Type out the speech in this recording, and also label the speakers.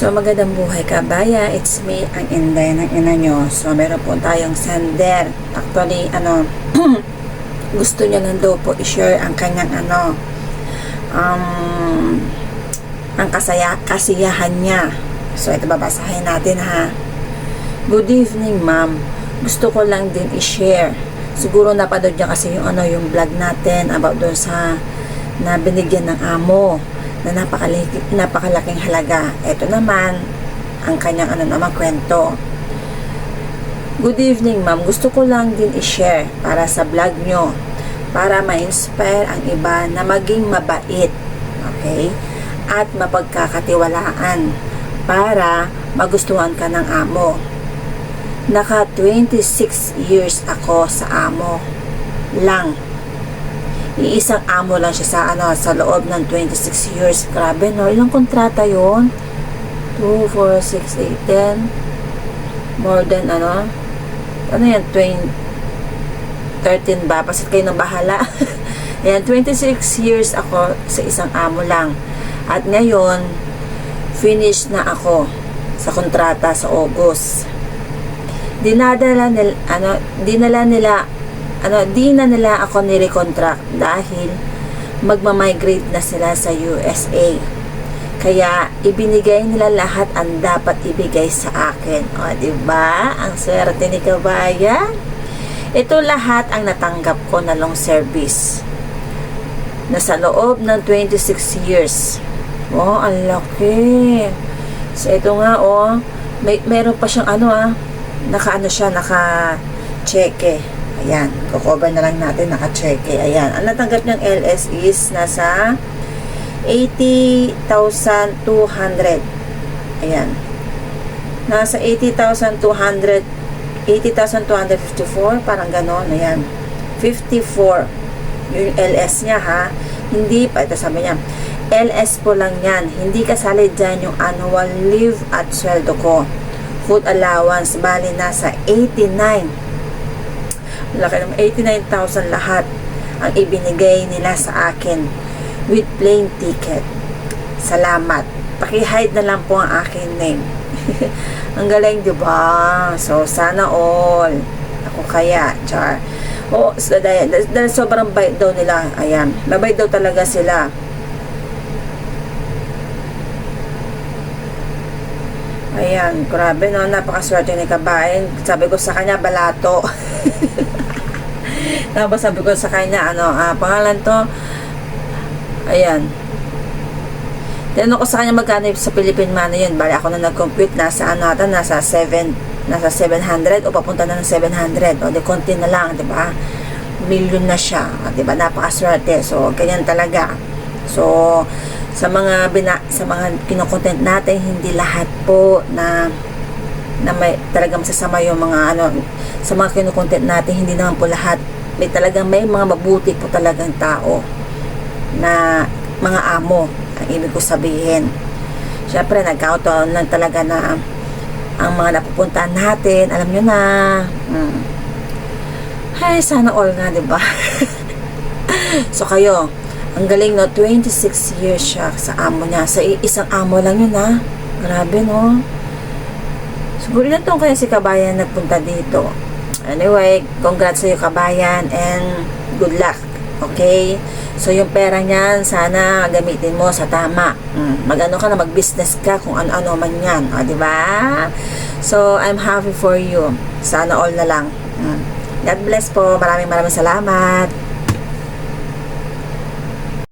Speaker 1: So, magandang buhay ka, Baya. It's me, ang Inday ng ina nyo. So, meron po tayong sender. Actually, ano, gusto niya lang daw po i-share ang kanyang, ano, um, ang kasaya, kasiyahan niya. So, ito babasahin natin, ha. Good evening, ma'am. Gusto ko lang din i-share. Siguro napanood niya kasi yung, ano, yung vlog natin about doon sa na binigyan ng amo na napakalaki, napakalaking halaga. Ito naman, ang kanyang ano naman kwento. Good evening, ma'am. Gusto ko lang din i-share para sa vlog nyo para ma-inspire ang iba na maging mabait. Okay? At mapagkakatiwalaan para magustuhan ka ng amo. Naka 26 years ako sa amo lang iisang amo lang siya sa ano sa loob ng 26 years. Grabe no, ilang kontrata 'yon? 2 4 6 8 10 more than ano? Ano yan? 20 13 ba? Pasit kayo ng bahala. Ayan, 26 years ako sa isang amo lang. At ngayon, finish na ako sa kontrata sa August. Dinadala nila, ano, dinala nila ano, di na nila ako nirecontract dahil magmamigrate na sila sa USA. Kaya, ibinigay nila lahat ang dapat ibigay sa akin. O, di ba? Ang swerte ni kabayan. Ito lahat ang natanggap ko na long service. Na sa loob ng 26 years. Oh, ang laki. So, ito nga, oh. May, meron pa siyang ano, ah. Naka, ano siya, naka cheque. Ayan, kukover na lang natin, naka-cheque. Ayan, ang natanggap niyang LS is nasa 80,200. Ayan. Nasa 80,200 80,254, parang ganon. Ayan. 54 yung LS niya ha. Hindi pa, ito sabi niya, LS po lang yan. Hindi kasali dyan yung annual leave at sweldo ko. Food allowance, bali nasa 89 laki ng 89,000 lahat ang ibinigay nila sa akin with plane ticket. Salamat. Paki-hide na lang po ang aking name. ang galing, di ba? So, sana all. Ako kaya, char. Oo, so, dahil, dahil sobrang bait daw nila. Ayan. Mabait daw talaga sila. Ayan, grabe no, napakaswerte ni Kabayan. Sabi ko sa kanya, balato. Tapos sabi ko sa kanya, ano, ah, pangalan to, ayan. Tinanong ko sa kanya magkano sa Philippine Money yun. Bali ako na nag-compute, nasa ano ata, nasa 7, nasa 700 o papunta na ng 700. O di konti na lang, di ba? Million na siya. Di ba? Napakaswerte. So, ganyan talaga. So, sa mga bina, sa mga kinokontent natin, hindi lahat po na na may talagang masasama yung mga ano sa mga kinukontent natin hindi naman po lahat. May talagang may mga mabuti po talagang tao na mga amo ang ibig ko sabihin. Syempre nag-count lang talaga na ang mga napupuntahan natin alam nyo na. Hmm. ay sana all nga diba so kayo ang galing no? 26 years siya sa amo niya. Sa isang amo lang yun ha grabe no siguro na kaya si kabayan nagpunta dito Anyway, congrats sa iyo kabayan and good luck. Okay? So, yung pera niyan, sana gamitin mo sa tama. Mm, mag-ano ka na, mag-business ka kung ano-ano man yan. O, di ba? So, I'm happy for you. Sana all na lang. Mm. God bless po. Maraming maraming salamat.